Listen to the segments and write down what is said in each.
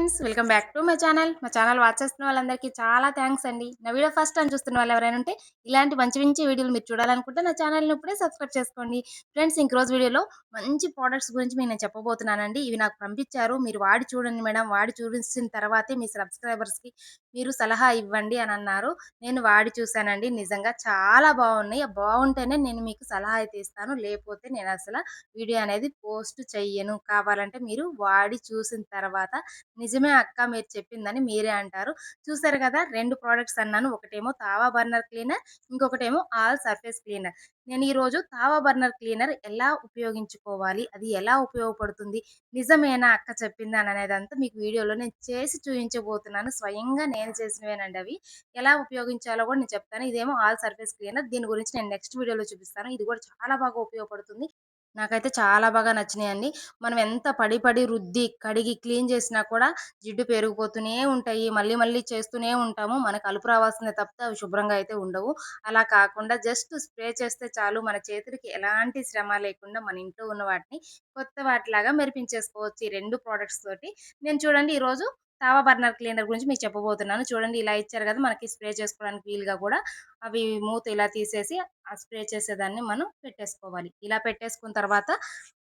Friends welcome back to my channel. మా channel watch చేస్తున్న వాళ్ళందరికీ చాలా థ్యాంక్స్ అండి. నా వీడియో ఫస్ట్ టైం చూస్తున్న వాళ్ళు ఎవరైనా ఉంటే ఇలాంటి మంచి మంచి వీడియోలు మీరు చూడాలనుకుంటే నా ఛానల్ని ఇప్పుడే సబ్స్క్రైబ్ చేసుకోండి. ఫ్రెండ్స్ ఇంక రోజు వీడియోలో మంచి ప్రోడక్ట్స్ గురించి మీకు నేను చెప్పబోతున్నానండి. ఇవి నాకు పంపించారు. మీరు వాడి చూడండి మేడం. వాడి చూపించిన తర్వాతే మీ సబ్స్క్రైబర్స్కి మీరు సలహా ఇవ్వండి అని అన్నారు. నేను వాడి చూశానండి. నిజంగా చాలా బాగున్నాయి. బాగుంటేనే నేను మీకు సలహా అయితే ఇస్తాను. లేకపోతే నేను అసలు వీడియో అనేది పోస్ట్ చెయ్యను. కావాలంటే మీరు వాడి చూసిన తర్వాత నిజమే అక్క మీరు చెప్పిందని మీరే అంటారు. చూసారు కదా! రెండు ప్రోడక్ట్స్ అన్నాను. ఒకటేమో తావా బర్నర్ క్లీనర్ ఇంకొకటేమో ఆల్ సర్ఫేస్ క్లీనర్. నేను ఈరోజు తావా బర్నర్ క్లీనర్ ఎలా ఉపయోగించుకోవాలి? అది ఎలా ఉపయోగపడుతుంది? నిజమేనా అక్క చెప్పిందని అని అనేదంతా మీకు వీడియోలో నేను చేసి చూపించబోతున్నాను స్వయంగా నేను చేసినవేనండి అవి. ఎలా ఉపయోగించాలో కూడా నేను చెప్తాను. ఇదేమో ఆల్ సర్ఫేస్ క్లీనర్. దీని గురించి నేను నెక్స్ట్ వీడియోలో చూపిస్తాను. ఇది కూడా చాలా బాగా ఉపయోగపడుతుంది. నాకైతే చాలా బాగా నచ్చినాయండి. మనం ఎంత పడి పడి రుద్ది కడిగి క్లీన్ చేసినా కూడా జిడ్డు పెరిగిపోతూనే ఉంటాయి. మళ్ళీ మళ్ళీ చేస్తూనే ఉంటాము. మనకు అలుపు రావాల్సిందే తప్పితే అవి శుభ్రంగా అయితే ఉండవు. అలా కాకుండా జస్ట్ స్ప్రే చేస్తే చాలు మన చేతులకి ఎలాంటి శ్రమ లేకుండా మన ఇంట్లో ఉన్న వాటిని కొత్త వాటిలాగా మెరిపించేసుకోవచ్చు ఈ రెండు ప్రోడక్ట్స్ తోటి. నేను చూడండి ఈరోజు తావా బర్నర్ క్లీనర్ గురించి మీకు చెప్పబోతున్నాను. చూడండి ఇలా ఇచ్చారు కదా మనకి స్ప్రే చేసుకోవడానికి వీలుగా కూడా. అవి మూత ఇలా తీసేసి ఆ స్ప్రే చేసేదాన్ని మనం పెట్టేసుకోవాలి. ఇలా పెట్టేసుకున్న తర్వాత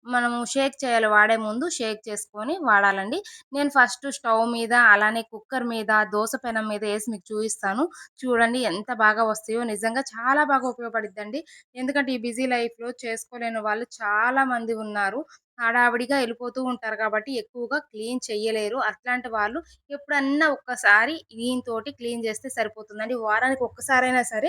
మనము షేక్ చేయాలి వాడే ముందు షేక్ చేసుకొని వాడాలండి. నేను ఫస్ట్ స్టవ్ మీద అలానే కుక్కర్ మీద దోశ పెనం మీద వేసి మీకు చూపిస్తాను. చూడండి ఎంత బాగా వస్తాయో. నిజంగా చాలా బాగా ఉపయోగపడిద్దండి. ఎందుకంటే ఈ బిజీ లైఫ్లో చేసుకోలేని వాళ్ళు చాలా మంది ఉన్నారు. హడావిడిగా వెళ్ళిపోతూ ఉంటారు కాబట్టి ఎక్కువగా క్లీన్ చేయలేరు అట్లాంటి వాళ్ళు ఎప్పుడన్నా ఒక్కసారి దీనితోటి క్లీన్ చేస్తే సరిపోతుందండి. వారానికి ఒక్కసారైనా సరే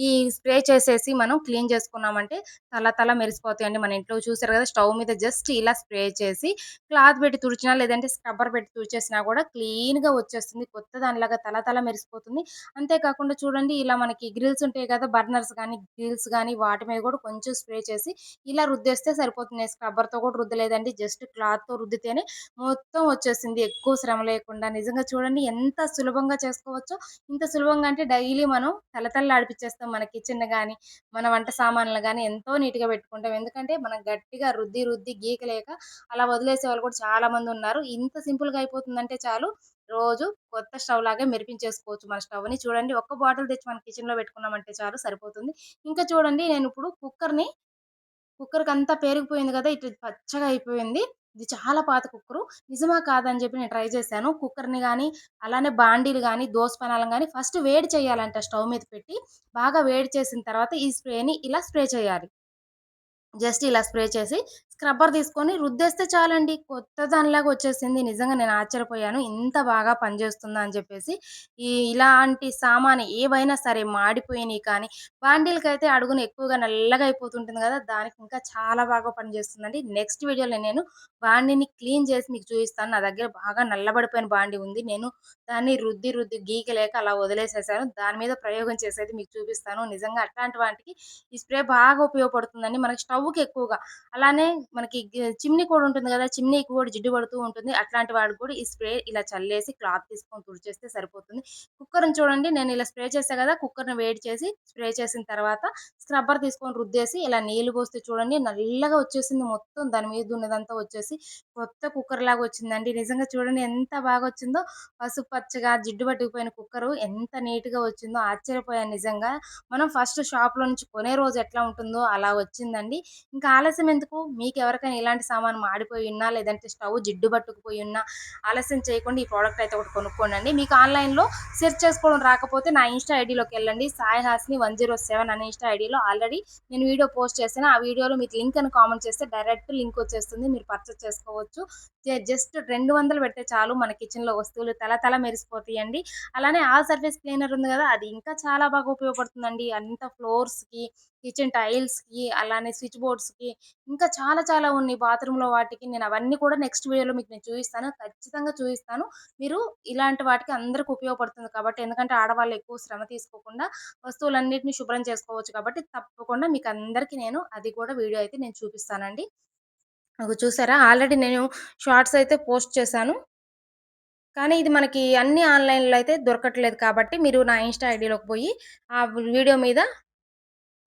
ఈ స్ప్రే చేసేసి మనం క్లీన్ చేసుకున్నామంటే తల తల మెరిసిపోతాయండి. మన ఇంట్లో చూసారు కదా స్టవ్ మీద జస్ట్ ఇలా స్ప్రే చేసి క్లాత్ పెట్టి తుడిచినా లేదంటే స్క్రబ్బర్ పెట్టి తుడిచేసినా కూడా క్లీన్గా వచ్చేస్తుంది. కొత్త దానిలాగా తల తల మెరిసిపోతుంది. అంతేకాకుండా చూడండి ఇలా మనకి గ్రిల్స్ ఉంటాయి కదా బర్నర్స్ కానీ గ్రిల్స్ కానీ వాటి మీద కూడా కొంచెం స్ప్రే చేసి ఇలా రుద్దేస్తే సరిపోతుంది. స్క్రబ్బర్తో కూడా రుద్దలేదండి. జస్ట్ క్లాత్తో రుద్దితేనే మొత్తం వచ్చేసింది. ఎక్కువ శ్రమ లేకుండా నిజంగా చూడండి ఎంత సులభంగా చేసుకోవచ్చో ఇంత సులభంగా అంటే డైలీ మనం తలతల్ల ఆడిపించేస్తాం మన కిచెన్ కానీ మన వంట సామాన్లు కానీ ఎంతో నీట్గా పెట్టుకుంటాం. ఎందుకంటే మనం గట్టిగా రుద్ది రుద్ది గీకలేక అలా వదిలేసే వాళ్ళు కూడా చాలా మంది ఉన్నారు. ఇంత సింపుల్గా అయిపోతుందంటే చాలు రోజు కొత్త స్టవ్ లాగా మెరిపించేసుకోవచ్చు మన స్టవ్ని చూడండి ఒక్క బాటిల్ తెచ్చి మన కిచెన్లో పెట్టుకున్నామంటే చాలు సరిపోతుంది. ఇంకా చూడండి నేను ఇప్పుడు కుక్కర్ని కుక్కర్కి అంతా పేరుకుపోయింది కదా ఇట్లా పచ్చగా అయిపోయింది. ఇది చాలా పాత కుక్కరు. నిజమా కాదని చెప్పి నేను ట్రై చేశాను. కుక్కర్ని కానీ అలానే బాండీలు కానీ దోశ పనాలను కానీ ఫస్ట్ వేడి చేయాలంట స్టవ్ మీద పెట్టి. బాగా వేడి చేసిన తర్వాత ఈ స్ప్రేని ఇలా స్ప్రే చేయాలి. జస్ట్ ఇలా స్ప్రే చేసి స్క్రబ్బర్ తీసుకొని రుద్దేస్తే చాలండి. కొత్త దానిలాగా వచ్చేసింది. నిజంగా నేను ఆశ్చర్యపోయాను. ఇంత బాగా పనిచేస్తుందా అని చెప్పేసి. ఈ ఇలాంటి సామాను ఏవైనా సరే మాడిపోయినాయి కానీ బాండీలకి అయితే అడుగును ఎక్కువగా నల్లగా అయిపోతుంటుంది కదా! దానికి ఇంకా చాలా బాగా పనిచేస్తుందండి. నెక్స్ట్ వీడియోలో నేను బాండీని క్లీన్ చేసి మీకు చూపిస్తాను. నా దగ్గర బాగా నల్లబడిపోయిన బాండీ ఉంది. నేను దాన్ని రుద్ది రుద్ది గీకలేక అలా వదిలేసేసాను. దాని మీద ప్రయోగం చేసేది మీకు చూపిస్తాను. నిజంగా అట్లాంటి వాటికి ఈ స్ప్రే బాగా ఉపయోగపడుతుందండి. మనకి స్టవ్కి ఎక్కువగా. అలానే మనకి చిమ్నీ కూడా ఉంటుంది కదా చిమ్నీకి కూడా జిడ్డు పడుతూ ఉంటుంది. అట్లాంటి వాడు కూడా ఈ స్ప్రే ఇలా చల్లేసి క్లాత్ తీసుకొని తుడిచేస్తే సరిపోతుంది. కుక్కర్ని చూడండి నేను ఇలా స్ప్రే చేసా కదా కుక్కర్ని వేడి చేసి స్ప్రే చేసిన తర్వాత స్క్రబ్బర్ తీసుకొని రుద్దేసి ఇలా నీళ్ళు పోస్తే చూడండి నల్లగా వచ్చేసింది మొత్తం. దాని మీద ఉన్నదంతా వచ్చేసి కొత్త కుక్కర్ లాగా వచ్చిందండి. నిజంగా చూడండి ఎంత బాగా వచ్చిందో. పసుపు పచ్చగా జిడ్డు పట్టుకుపోయిన కుక్కరు ఎంత నీట్గా వచ్చిందో. ఆశ్చర్యపోయాను నిజంగా. మనం ఫస్ట్ షాప్లో నుంచి కొనే రోజు ఎట్లా ఉంటుందో అలా వచ్చిందండి. ఇంకా ఆలస్యం ఎందుకు? మీకు ఎవరికైనా ఇలాంటి సామాన్ మాడిపోయి ఉన్నా లేదంటే స్టవ్ జిడ్డు పట్టుకుపోయి ఉన్నా ఆలస్యం చేయకుండా ఈ ప్రోడక్ట్ అయితే ఒకటి కొనుక్కోండి మీకు ఆన్లైన్లో సెర్చ్ చేసుకోవడం రాకపోతే నా ఇన్స్టా ఐడిలోకి వెళ్ళండి. Sai Hasni one zero seven అనే ఇన్స్టా ఐడిలో ఆల్రెడీ నేను వీడియో పోస్ట్ చేశాను. ఆ వీడియోలో మీకు లింక్ అని కామెంట్ చేస్తే డైరెక్ట్ లింక్ వచ్చేస్తుంది. మీరు పర్చేస్ చేసుకోవచ్చు. జస్ట్ రెండు వందలు పెడితే చాలు మన కిచెన్లో వస్తువులు తల తల మెరిసిపోతాయండి. అలానే ఆ సర్ఫేస్ క్లీనర్ ఉంది కదా అది ఇంకా చాలా బాగా ఉపయోగపడుతుందండి. అంత ఫ్లోర్స్కి కిచెన్ టైల్స్కి అలానే స్విచ్ బోర్డ్స్కి ఇంకా చాలా చాలా ఉన్నాయి బాత్రూంలో వాటికి నేను అవన్నీ కూడా నెక్స్ట్ వీడియోలో మీకు నేను చూపిస్తాను. ఖచ్చితంగా చూపిస్తాను. మీరు ఇలాంటి వాటికి అందరికి ఉపయోగపడుతుంది కాబట్టి ఎందుకంటే ఆడవాళ్ళు ఎక్కువ శ్రమ తీసుకోకుండా వస్తువులన్నింటినీ శుభ్రం చేసుకోవచ్చు కాబట్టి తప్పకుండా మీకు అందరికీ నేను అది కూడా వీడియో అయితే నేను చూపిస్తానండి. చూసారా? ఆల్రెడీ నేను షార్ట్స్ అయితే పోస్ట్ చేశాను. కానీ ఇది మనకి అన్ని ఆన్లైన్లో అయితే దొరకట్లేదు కాబట్టి మీరు నా ఇన్స్టా ఐడిలోకి పోయి ఆ వీడియో మీద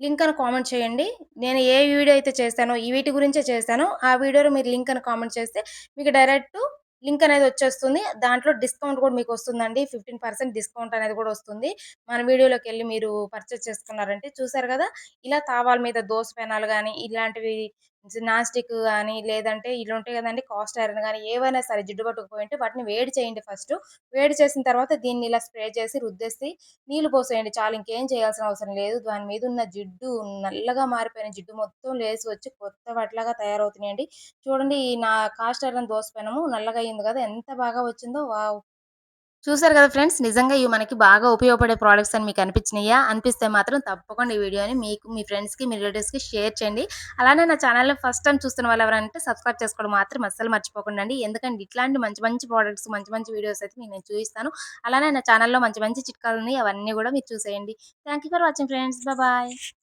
లింక్ అని కామెంట్ చేయండి నేను ఏ వీడియో అయితే చేస్తానో ఈ వీటి గురించే చేస్తానో ఆ వీడియోలో మీరు లింక్ అని కామెంట్ చేస్తే మీకు డైరెక్ట్ లింక్ అనేది వచ్చేస్తుంది. దాంట్లో డిస్కౌంట్ కూడా మీకొస్తుందండి. 15% డిస్కౌంట్ అనేది కూడా వస్తుంది. మన వీడియోలోకి వెళ్ళి మీరు పర్చేజ్ చేసుకున్నారంటే చూసారు కదా ఇలా తావాల మీద దోస పెనాలు కానీ ఇలాంటివి జిమ్నాస్టిక్ కానీ లేదంటే ఇలా ఉంటాయి కదండి కాస్ట్ ఐరన్ కానీ ఏవైనా సరే జిడ్డు పట్టుకుపోయుంటే వాటిని వేడి చేయండి ఫస్ట్ వేడి చేసిన తర్వాత దీన్ని ఇలా స్ప్రే చేసి రుద్దేసి నీళ్ళు పోసేయండి చాలు. ఇంకేం చేయాల్సిన అవసరం లేదు. దాని మీద ఉన్న జిడ్డు నల్లగా మారిపోయిన జిడ్డు మొత్తం లేసి వచ్చి కొత్త వాటిలాగా తయారవుతున్నాయండి. చూడండి ఈ నా కాస్ట్ ఐరన్ దోస పెనము నల్లగా అయింది కదా ఎంత బాగా వచ్చిందో వావ్! చూసారు కదా ఫ్రెండ్స్. నిజంగా ఇవి మనకి బాగా ఉపయోగపడే ప్రోడక్ట్స్ అని మీకు అనిపించినాయా? అనిపిస్తే మాత్రం తప్పకుండా ఈ వీడియోని మీకు, మీ ఫ్రెండ్స్‌కి, మీ రిలేటివ్స్‌కి షేర్ చేయండి. అలానే నా ఛానల్లో ఫస్ట్ టైమ్ చూస్తున్న వాళ్ళు ఎవరంటే సబ్స్క్రైబ్ చేసుకోవడం మాత్రం అస్సలు మర్చిపోకుండా అండి ఎందుకంటే ఇట్లాంటి మంచి మంచి ప్రోడక్ట్స్ మంచి మంచి వీడియోస్ అయితే మీకు నేను చూపిస్తాను అలానే నా ఛానల్‌లో మంచి మంచి చిట్కాలు ఉన్నాయి అవన్నీ కూడా మీరు చూసేయండి. Thank you for watching friends. Bye.